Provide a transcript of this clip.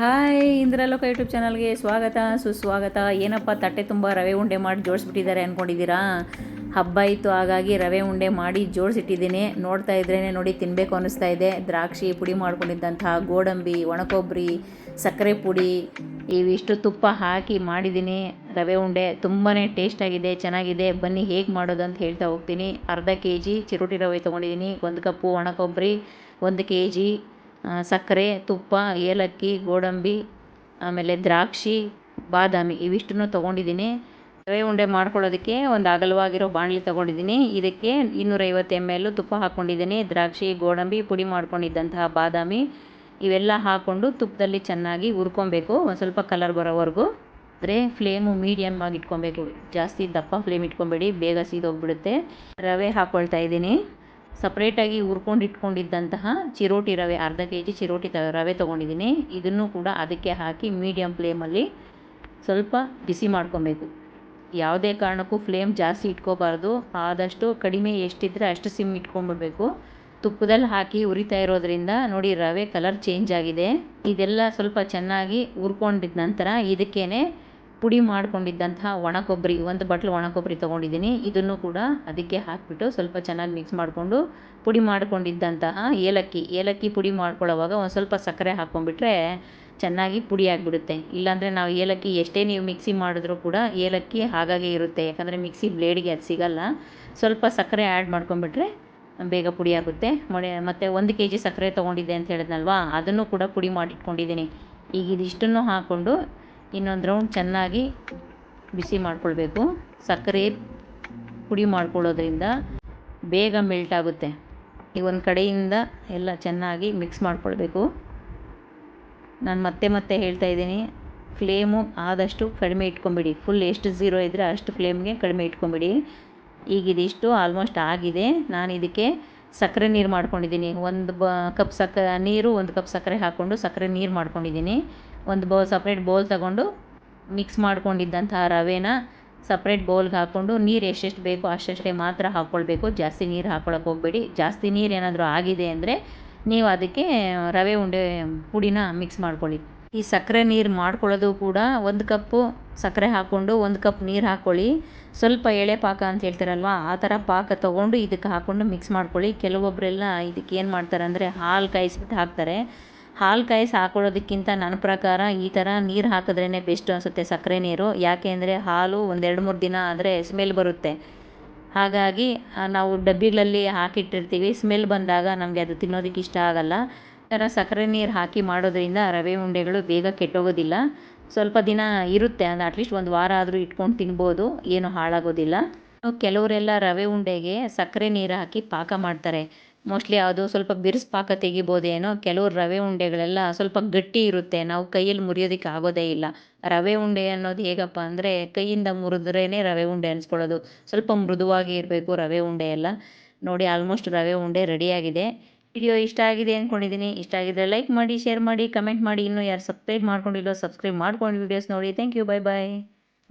Hi, ಇಂದ್ರಲೋಕ YouTube ಚಾನಲ್ಗೆ ಸ್ವಾಗತ, ಸುಸ್ವಾಗತ. ಏನಪ್ಪ, ತಟ್ಟೆ ತುಂಬ ರವೆ ಉಂಡೆ ಮಾಡಿ ಜೋಡಿಸ್ಬಿಟ್ಟಿದ್ದಾರೆ ಅಂದ್ಕೊಂಡಿದ್ದೀರಾ ಹಬ್ಬ ಇತ್ತು ಹಾಗಾಗಿ ರವೆ ಉಂಡೆ ಮಾಡಿ ಜೋಡಿಸಿಟ್ಟಿದ್ದೀನಿ. ನೋಡ್ತಾ ಇದ್ರೇ ನೋಡಿ ತಿನ್ನಬೇಕು ಅನ್ನಿಸ್ತಾ ಇದೆ. ದ್ರಾಕ್ಷಿ ಪುಡಿ ಮಾಡ್ಕೊಂಡಿದ್ದಂತಹ ಗೋಡಂಬಿ, ಒಣಕೊಬ್ಬರಿ, ಸಕ್ಕರೆ ಪುಡಿ, ಇವಿಷ್ಟು ತುಪ್ಪ ಹಾಕಿ ಮಾಡಿದ್ದೀನಿ. ರವೆ ಉಂಡೆ ತುಂಬಾ ಟೇಸ್ಟಾಗಿದೆ ಚೆನ್ನಾಗಿದೆ. ಬನ್ನಿ, ಹೇಗೆ ಮಾಡೋದು ಅಂತ ಹೇಳ್ತಾ ಹೋಗ್ತೀನಿ. ಅರ್ಧ ಕೆ ಜಿ ಚಿರೋಟಿ ರವೆ ತೊಗೊಂಡಿದ್ದೀನಿ. ಒಂದು ಕಪ್ಪು ಒಣಕೊಬ್ಬರಿ, ಒಂದು ಕೆ ಜಿ ಸಕ್ಕರೆ, ತುಪ್ಪ, ಏಲಕ್ಕಿ, ಗೋಡಂಬಿ, ಆಮೇಲೆ ದ್ರಾಕ್ಷಿ, ಬಾದಾಮಿ ಇವಿಷ್ಟನ್ನು ತೊಗೊಂಡಿದ್ದೀನಿ. ರವೆ ಉಂಡೆ ಮಾಡ್ಕೊಳ್ಳೋದಕ್ಕೆ ಒಂದು ಅಗಲವಾಗಿರೋ ಬಾಣಲಿ ತೊಗೊಂಡಿದ್ದೀನಿ. ಇದಕ್ಕೆ ಇನ್ನೂರೈವತ್ತು ಎಂ ಎಲ್ ತುಪ್ಪ ಹಾಕ್ಕೊಂಡಿದ್ದೀನಿ. ದ್ರಾಕ್ಷಿ, ಗೋಡಂಬಿ ಪುಡಿ ಮಾಡ್ಕೊಂಡಿದ್ದಂತಹ ಬಾದಾಮಿ ಇವೆಲ್ಲ ಹಾಕ್ಕೊಂಡು ತುಪ್ಪದಲ್ಲಿ ಚೆನ್ನಾಗಿ ಹುರ್ಕೊಬೇಕು. ಒಂದು ಸ್ವಲ್ಪ ಕಲರ್ ಬರೋವರೆಗೂ. ಅಂದರೆ ಫ್ಲೇಮು ಮೀಡಿಯಮ್ ಆಗಿ ಇಟ್ಕೊಬೇಕು ಜಾಸ್ತಿ ದಪ್ಪ ಫ್ಲೇಮ್ ಇಟ್ಕೊಬೇಡಿ. ಬೇಗ ಸೀದೋಗ್ಬಿಡುತ್ತೆ. ರವೆ ಹಾಕ್ಕೊಳ್ತಾ ಇದ್ದೀನಿ. ಸಪ್ರೇಟಾಗಿ ಹುರ್ಕೊಂಡು ಇಟ್ಕೊಂಡಿದ್ದಂತಹ ಚಿರೋಟಿ ರವೆ, ಅರ್ಧ ಕೆ ಜಿ ಚಿರೋಟಿ ತ, ರವೆ ತೊಗೊಂಡಿದ್ದೀನಿ. ಇದನ್ನು ಕೂಡ ಅದಕ್ಕೆ ಹಾಕಿ ಮೀಡಿಯಮ್ ಫ್ಲೇಮಲ್ಲಿ ಸ್ವಲ್ಪ ಬಿಸಿ ಮಾಡ್ಕೊಬೇಕು. ಯಾವುದೇ ಕಾರಣಕ್ಕೂ ಫ್ಲೇಮ್ ಜಾಸ್ತಿ ಇಟ್ಕೋಬಾರ್ದು. ಆದಷ್ಟು ಕಡಿಮೆ ಎಷ್ಟಿದ್ದರೆ ಅಷ್ಟು ಸಿಮ್ ಇಟ್ಕೊಂಡ್ಬಿಡ್ಬೇಕು. ತುಪ್ಪದಲ್ಲಿ ಹಾಕಿ ಉರಿತಾ ಇರೋದ್ರಿಂದ ನೋಡಿ ರವೆ ಕಲರ್ ಚೇಂಜ್ ಆಗಿದೆ. ಇದೆಲ್ಲ ಸ್ವಲ್ಪ ಚೆನ್ನಾಗಿ ಹುರ್ಕೊಂಡಿದ್ದ ನಂತರ ಇದಕ್ಕೇ ಪುಡಿ ಮಾಡಿಕೊಂಡಿದ್ದಂತಹ ಒಣ ಕೊಬ್ಬರಿ ಒಂದು ಬಟ್ಲು ಒಣ ಕೊಬ್ಬರಿ ತೊಗೊಂಡಿದ್ದೀನಿ. ಇದನ್ನು ಕೂಡ ಅದಕ್ಕೆ ಹಾಕಿಬಿಟ್ಟು ಸ್ವಲ್ಪ ಚೆನ್ನಾಗಿ ಮಿಕ್ಸ್ ಮಾಡಿಕೊಂಡು ಪುಡಿ ಮಾಡಿಕೊಂಡಿದ್ದಂತಹ ಏಲಕ್ಕಿ. ಏಲಕ್ಕಿ ಪುಡಿ ಮಾಡ್ಕೊಳ್ಳೋವಾಗ ಒಂದು ಸ್ವಲ್ಪ ಸಕ್ಕರೆ ಹಾಕ್ಕೊಂಡ್ಬಿಟ್ರೆ ಚೆನ್ನಾಗಿ ಪುಡಿ ಆಗಿಬಿಡುತ್ತೆ. ಇಲ್ಲಾಂದರೆ ನಾವು ಏಲಕ್ಕಿ ಎಷ್ಟೇ ನೀವು ಮಿಕ್ಸಿ ಮಾಡಿದ್ರೂ ಕೂಡ ಏಲಕ್ಕಿ ಹಾಗಾಗೆ ಇರುತ್ತೆ. ಯಾಕಂದರೆ ಮಿಕ್ಸಿ ಬ್ಲೇಡಿಗೆ ಅದು ಸಿಗಲ್ಲ. ಸ್ವಲ್ಪ ಸಕ್ಕರೆ ಆ್ಯಡ್ ಮಾಡ್ಕೊಂಡ್ಬಿಟ್ರೆ ಬೇಗ ಪುಡಿ ಆಗುತ್ತೆ. ಮೊಳೆ ಮತ್ತು ಒಂದು ಕೆ ಜಿ ಸಕ್ಕರೆ ತೊಗೊಂಡಿದ್ದೆ ಅಂತ ಹೇಳಿದ್ನಲ್ವಾ, ಅದನ್ನು ಕೂಡ ಪುಡಿ ಮಾಡಿಟ್ಕೊಂಡಿದ್ದೀನಿ. ಈಗ ಇದಿಷ್ಟನ್ನು ಹಾಕ್ಕೊಂಡು ಇನ್ನೊಂದು ರೌಂಡ್ ಚೆನ್ನಾಗಿ ಬಿಸಿ ಮಾಡ್ಕೊಳ್ಬೇಕು. ಸಕ್ಕರೆ ಪುಡಿ ಮಾಡ್ಕೊಳ್ಳೋದ್ರಿಂದ ಬೇಗ ಮೆಲ್ಟ್ ಆಗುತ್ತೆ. ಈ ಒಂದು ಕಡೆಯಿಂದ ಎಲ್ಲ ಚೆನ್ನಾಗಿ ಮಿಕ್ಸ್ ಮಾಡ್ಕೊಳ್ಬೇಕು. ನಾನು ಮತ್ತೆ ಮತ್ತೆ ಹೇಳ್ತಾ ಇದ್ದೀನಿ ಫ್ಲೇಮು ಆದಷ್ಟು ಕಡಿಮೆ ಇಟ್ಕೊಂಬಿಡಿ. ಫುಲ್ ಎಷ್ಟು ಝೀರೋ ಇದ್ದರೆ ಅಷ್ಟು ಫ್ಲೇಮ್ಗೆ ಕಡಿಮೆ ಇಟ್ಕೊಂಬಿಡಿ. ಈಗ ಇದಿಷ್ಟು ಆಲ್ಮೋಸ್ಟ್ ಆಗಿದೆ. ನಾನು ಇದಕ್ಕೆ ಸಕ್ಕರೆ ನೀರು ಮಾಡ್ಕೊಂಡಿದ್ದೀನಿ. ಒಂದು ಬ, ಕಪ್ ಸಕ್ಕ ನೀರು, ಒಂದು ಕಪ್ ಸಕ್ಕರೆ ಹಾಕ್ಕೊಂಡು ಸಕ್ಕರೆ ನೀರು ಮಾಡ್ಕೊಂಡಿದ್ದೀನಿ. ಒಂದು ಬೌಲ್ ಸಪ್ರೇಟ್ ಬೌಲ್ ತಗೊಂಡು ಮಿಕ್ಸ್ ಮಾಡ್ಕೊಂಡಿದ್ದಂಥ ರವೆನ ಸಪ್ರೇಟ್ ಬೌಲ್ಗೆ ಹಾಕ್ಕೊಂಡು ನೀರು ಎಷ್ಟೆಷ್ಟು ಬೇಕೋ ಅಷ್ಟೆಷ್ಟೇ ಮಾತ್ರ ಹಾಕ್ಕೊಳ್ಬೇಕು ಜಾಸ್ತಿ ನೀರು ಹಾಕ್ಕೊಳಕ್ಕೆ ಹೋಗಬೇಡಿ. ಜಾಸ್ತಿ ನೀರು ಏನಾದರೂ ಆಗಿದೆ ಅಂದರೆ ನೀವು ಅದಕ್ಕೆ ರವೆ ಉಂಡೆ ಪುಡಿನ ಮಿಕ್ಸ್ ಮಾಡ್ಕೊಳ್ಳಿ. ಈ ಸಕ್ಕರೆ ನೀರು ಮಾಡ್ಕೊಳ್ಳೋದು ಕೂಡ ಒಂದು ಕಪ್ಪು ಸಕ್ಕರೆ ಹಾಕ್ಕೊಂಡು ಒಂದು ಕಪ್ ನೀರು ಹಾಕ್ಕೊಳ್ಳಿ ಸ್ವಲ್ಪ ಎಳೆ ಪಾಕ ಅಂತ ಹೇಳ್ತಾರಲ್ವ? ಆ ಥರ ಪಾಕ ತೊಗೊಂಡು ಇದಕ್ಕೆ ಹಾಕ್ಕೊಂಡು ಮಿಕ್ಸ್ ಮಾಡ್ಕೊಳ್ಳಿ. ಕೆಲವೊಬ್ಬರೆಲ್ಲ ಇದಕ್ಕೆ ಏನು ಮಾಡ್ತಾರೆ ಅಂದರೆ ಹಾಲು ಕಾಯಿಸ್ಬಿಟ್ಟು ಹಾಕ್ತಾರೆ. ಹಾಲು ಕಾಯಿಸಿ ಹಾಕೊಳ್ಳೋದಕ್ಕಿಂತ ನನ್ನ ಪ್ರಕಾರ ಈ ಥರ ನೀರು ಹಾಕಿದ್ರೇ ಬೆಸ್ಟ್ ಅನಿಸುತ್ತೆ ಸಕ್ಕರೆ ನೀರು. ಯಾಕೆ ಅಂದರೆ ಹಾಲು ಒಂದೆರಡು ಮೂರು ದಿನ ಆದರೆ ಸ್ಮೆಲ್ ಬರುತ್ತೆ. ಹಾಗಾಗಿ ನಾವು ಡಬ್ಬಿಗಳಲ್ಲಿ ಹಾಕಿಟ್ಟಿರ್ತೀವಿ. ಸ್ಮೆಲ್ ಬಂದಾಗ ನಮಗೆ ಅದು ತಿನ್ನೋದಕ್ಕೆ ಇಷ್ಟ ಆಗಲ್ಲ. ಥರ ಸಕ್ಕರೆ ನೀರು ಹಾಕಿ ಮಾಡೋದರಿಂದ ರವೆ ಉಂಡೆಗಳು ಬೇಗ ಕೆಟ್ಟೋಗೋದಿಲ್ಲ. ಸ್ವಲ್ಪ ದಿನ ಇರುತ್ತೆ, ಅಂದರೆ ಅಟ್ಲೀಸ್ಟ್ ಒಂದು ವಾರ ಆದರೂ ಇಟ್ಕೊಂಡು ತಿನ್ಬೋದು, ಏನು ಹಾಳಾಗೋದಿಲ್ಲ. ಕೆಲವರೆಲ್ಲ ರವೆ ಉಂಡೆಗೆ ಸಕ್ಕರೆ ನೀರು ಹಾಕಿ ಪಾಕ ಮಾಡ್ತಾರೆ. ಮೋಸ್ಟ್ಲಿ ಅದು ಸ್ವಲ್ಪ ಬಿರ್ಸು ಪಾಕ ತೆಗಿಬೋದೇನೋ, ಕೆಲವರು ರವೆ ಉಂಡೆಗಳೆಲ್ಲ ಸ್ವಲ್ಪ ಗಟ್ಟಿ ಇರುತ್ತೆ, ನಾವು ಕೈಯಲ್ಲಿ ಮುರಿಯೋದಕ್ಕೆ ಆಗೋದೇ ಇಲ್ಲ. ರವೆ ಉಂಡೆ ಅನ್ನೋದು ಹೇಗಪ್ಪ ಅಂದರೆ, ಕೈಯಿಂದ ಮುರಿದ್ರೇ ರವೆ ಉಂಡೆ ಅನಿಸ್ಕೊಳ್ಳೋದು. ಸ್ವಲ್ಪ ಮೃದುವಾಗಿ ಇರಬೇಕು ರವೆ ಉಂಡೆ ಎಲ್ಲ. ನೋಡಿ ಆಲ್ಮೋಸ್ಟ್ ರವೆ ಉಂಡೆ ರೆಡಿಯಾಗಿದೆ ವಿಡಿಯೋ ಇಷ್ಟ ಆಗಿದೆ ಅಂದ್ಕೊಂಡಿದ್ದೀನಿ ಇಷ್ಟ ಆಗಿದ್ರೆ ಲೈಕ್ ಮಾಡಿ ಶೇರ್ ಮಾಡಿ ಕಮೆಂಟ್ ಮಾಡಿ. ಇನ್ನೂ ಯಾರು ಸಬ್ಸ್ಕ್ರೈಬ್ ಮಾಡ್ಕೊಂಡಿಲ್ಲೋ ಸಬ್ಸ್ಕ್ರೈಬ್ ಮಾಡ್ಕೊಂಡು ವೀಡಿಯೋಸ್ ನೋಡಿ. Thank you bye bye